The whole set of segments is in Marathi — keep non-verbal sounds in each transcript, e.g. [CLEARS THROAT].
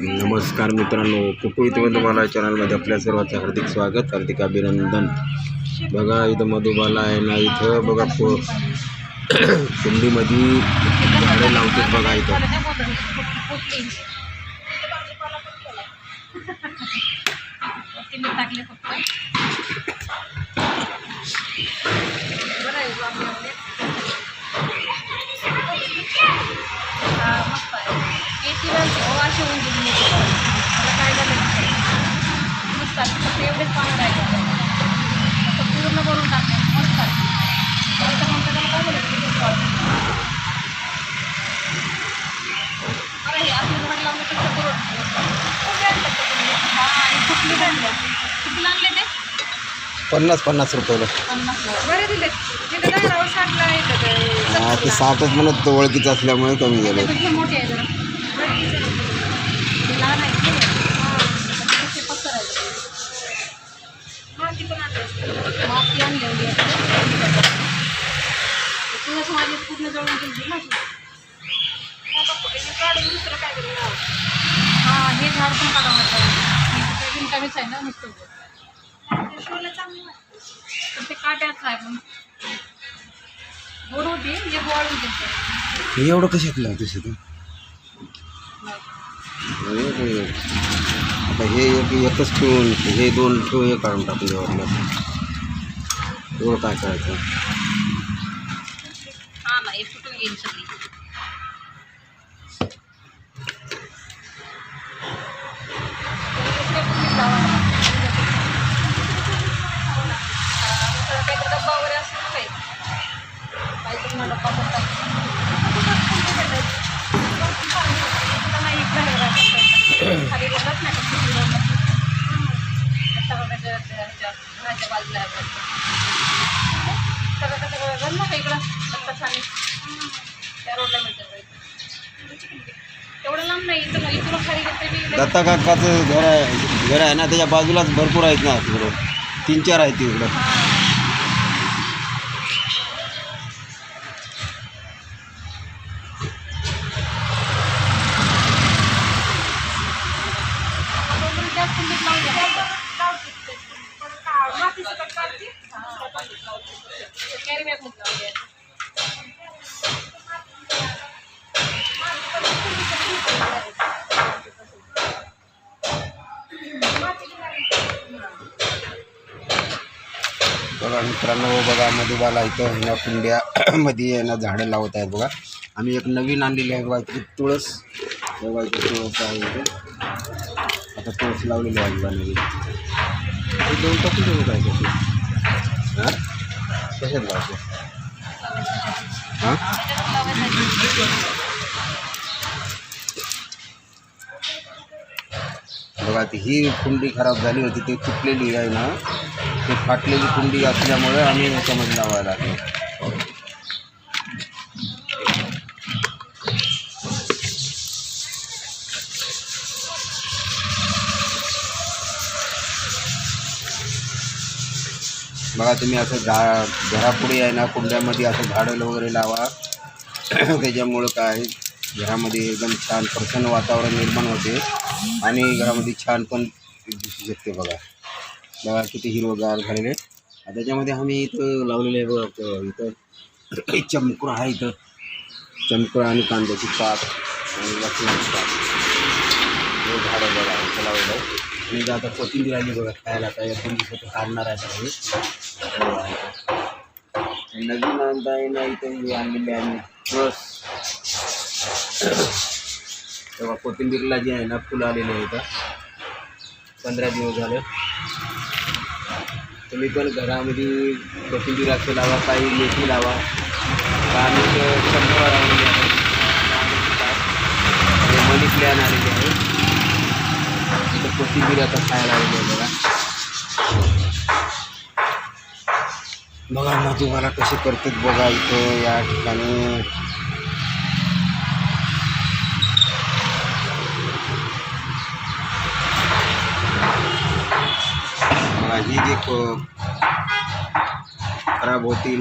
नमस्कार मित्रांनो कुकुईत तुम्हाला चॅनलमध्ये आपल्या सर्वांचं हार्दिक स्वागत हार्दिक अभिनंदन. बघा इथं मधुबाला आहे ना इथं बघा पो [COUGHS] कुंडीमध्ये झाडे लावतात बघा इथं. [LAUGHS] होऊन गेली मोठी. मला काय झालं. मस्त फक्त एवढेच पानं राहिले. फक्त पूर्ण करून टाकले मस्त आहे. नंतर मग त्याला काय झालं. अरे हे झाड लावलं तर आणलं कुठली आणलं ते? पन्नास पन्नास रुपयाला. बरे दिले तिथे साठला ते. ते साठच म्हणत ओळखीचं असल्यामुळे कमी झाले. मोठे आहे जरा पूर्ण जळून गेली ना ती. हा हे झाड पण काढा म्हटलं विंटामीच आहे ना नुसतं पण ते काट्याच आहे पण गोड होती एक वाळून गेलं हे एवढं कशात लावतेस तू आता हे एक एकच ठेवून हे दोन ठेवून हे काढून टाकून द्यावं एवढं काय करायचं हा हे डब्बा वगैरे काही काहीतरी मला डब्बा पण खाली येतात नाही का बाजूला सगळं कसं ना इकडं दत्ता त्या रोडला मिळतं तेवढं लांब नाही इथं इथून खाली दत्ता काकाचं घर आहे घर आहे ना त्याच्या बाजूलाच भरपूर आहेत ना तिकडं. तीन चार आहेत तिकडं. बघा मित्रांनो बघा मधुबाला इथं ह्या कुंड्यामध्ये यांना आहे ना झाडं लावत आहेत बघा. आम्ही एक नवीन आणलेली आहे बघा इथे तुळस. बघा इथे तुळस आहे इथे. आता तुळस लावलेली आहे बघा नवीन. दोन टाकून देऊ काय कशी हां? कशात लावतो हां? बघा ही कुंडी खराब झाली होती ती तुटलेली आहे ना ती फाटलेली कुंडी असल्यामुळे आम्ही याच्यामध्ये लावायला लागलो. बघा तुम्ही असं झा घरापुढे आहे ना कुंड्यामध्ये असं झाडं वगैरे लावा. [CLEARS THROAT] त्याच्यामुळं काय घरामध्ये एकदम छान प्रसन्न वातावरण निर्माण होते. आणि घरामध्ये छान पण दिसू शकते बघा. बघा किती हिरवगार झालेले त्याच्यामध्ये आम्ही इथं लावलेले आहे बघा इथं चमकुर आहे इथं. चमकुर आणि कांद्याची पाक आणि लक्ष्मीची पाक हे झाडं बघा इथं लावलेलं आहे. आणि इथं आता कोथिंबीर आली बघा खायला काय दोन दिवसात काढणार आहे आता नवीन आणता येणार इथं आणलेले आहे. बस. तेव्हा कोथिंबीरला जे आहे ना फुलं आलेले आहेत पंधरा दिवस झाले. तुम्ही पण घरामध्ये कोथिंबीर असं लावा काही मेथी लावा. काही शंभर लावलेली आहे. मनी प्लॅन आलेले आहे तिथं कोथिंबीर आता खायला आलेली आहे बघा. बघा तुम्हाला कसे करतात बघा इथं या ठिकाणी. ही जी खराब होती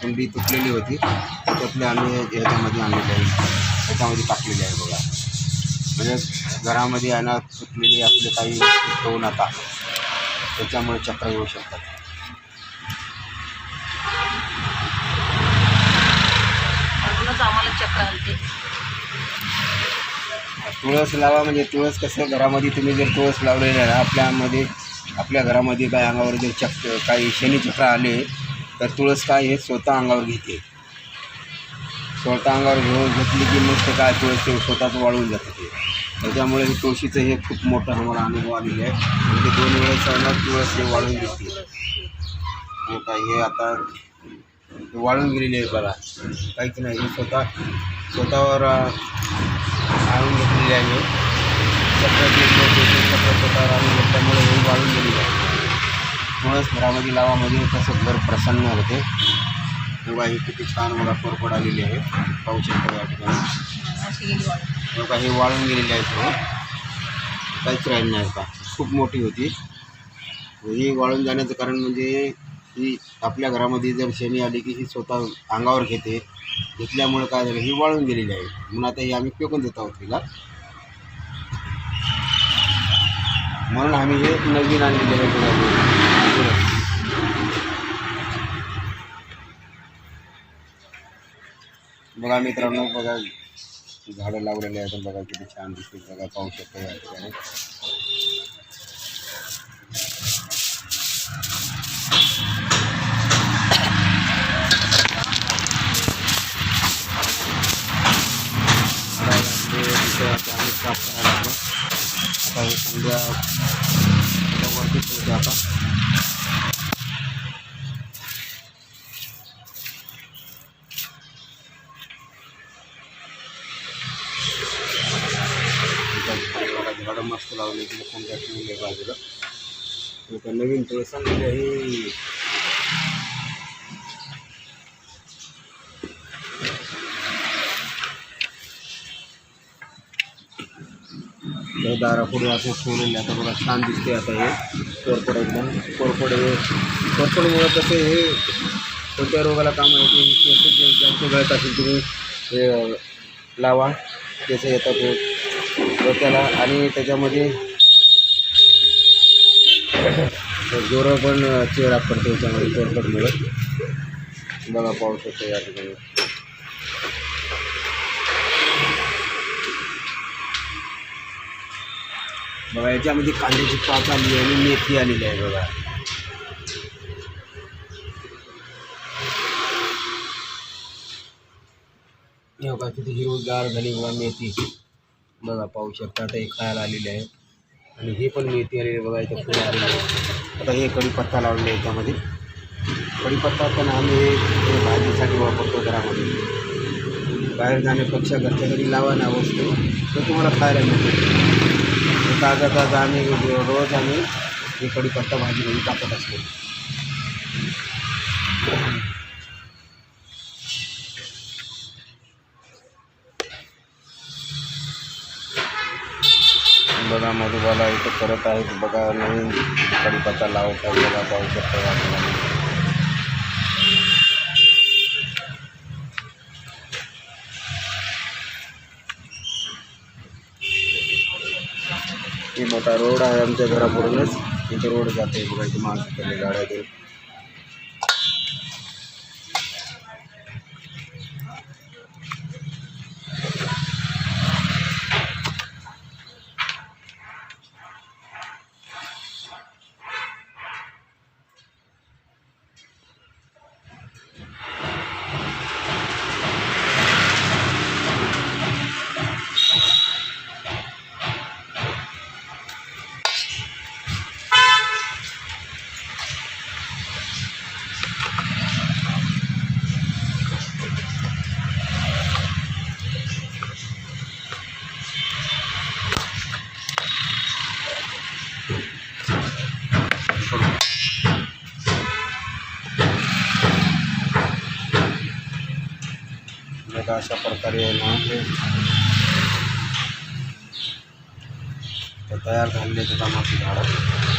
कुंडी तुटलेली होती. त्याच्यातले आम्ही ह्याच्यामध्ये आणलेली आहे ह्याच्यामध्ये टाकलेली आहे बघा. म्हणजे घरामध्ये आहे ना सुटलेली आपले काही ठेवू नका. त्याच्यामुळे चक्र येऊ शकतात. आम्हाला चक्र तुळस लावा म्हणजे तुळस कसं घरामध्ये तुम्ही जर तुळस लावलेली आहे ना आपल्यामध्ये आपल्या घरामध्ये काय अंगावर जर चक्र काही शनीचक्र आले तर तुळस काय हे स्वतः अंगावर घेते. स्वतः अंगावर घेऊन घेतली की मग ते काय तुळस ते स्वतःच वाळून जाते ते. त्याच्यामुळे हे तुळशीचं हे खूप मोठं आम्हाला अनुभव आलेलं आहे. म्हणजे दोन वेळेस तुळस हे वाळून घेते हे काय हे आता वाळून गेलेली आहे बघा. काहीच नाही हे स्वतः स्वतःवर आणून घेतलेली आहे. चक्राची चक्र स्वतःवर आणून घेतल्यामुळे हे वाळून गेलेली आहे मुळेच घरामध्ये लावामध्ये कसं घर प्रसन्न होते तेव्हा ही किती छान मला कोरपड आलेली आहे पाहू शकतो या ठिकाणी. बघा हे तेव्हा वाळून गेलेले आहे काहीच राहिलं नाही का खूप मोठी होती. ही वाळून जाण्याचं कारण म्हणजे ही आपल्या घरामध्ये जर शनी आली की ही स्वतः अंगावर घेते घेतल्यामुळे काय झालं ही वाळून गेलेली आहे. म्हणून आता ही आम्ही फेकून देत आहोत तिला म्हणून आम्ही हे नवीन आणलेले आहे बघा. मित्रांनो बघा झाडं लावलेले आहेत. बघा किती छान दिसते बघा पाहू शकतो या ठिकाणी. आम्ही साफ करायला लागलो. आता हे कुंड्या आता वरती ठेवते आता बघा झाडं मस्त लावले तिथे कोणत्या ठेवले बाजूला आता नवीन तुळस आणलेली आहे दारापुढे असं ठेवलेले आता बघा छान दिसते आता हे. कोरफड एकदम. कोरपड हे कोरपडमुळं कसं हे कोणत्या रोगाला काम आहे ते गळत असेल तुम्ही हे लावा. त्याचं येतात त्याला डोक्याला आणि त्याच्यामध्ये जोरं पण चेहरा पडतो त्याच्यामध्ये कोरफडमुळं. बघा पाहू शकतो या ठिकाणी. बघा याच्यामध्ये कांद्याची पात आली आहे आणि मेथी आलेली आहे बघा. हे बघा किती हिरवगार झाली बघा मेथी. बघा पाहू शकता आता हे खायला आलेली आहे. आणि हे पण मेथी आलेली आहे बघा इथं फुलं आलेली आहे आता हे कढीपत्ता लावलेला आहे याच्यामध्ये. कढीपत्ता पण आम्ही हे भाजीसाठी वापरतो घरामध्ये. बाहेर जाण्यापेक्षा घरच्या घरी लावा ना वस्तू. तर तुम्हाला खायला मिळते ताजा ताजा आम्ही रोज आम्ही ही कढीपत्ता भाजीमध्ये टाकत असतो. बघा मधुबाला इथं करत आहेत. बघा नवीन कढीपत्ता लावत आहे बघा पाहू शकतो हे मोठा रोड आहे आमच्या घरापुढूनच इथे रोड जाते बघा इथे माणसं गाड्या घेऊन बघा अशा प्रकारे आहे. ते तयार झालेले आहेत टमाटे झाडं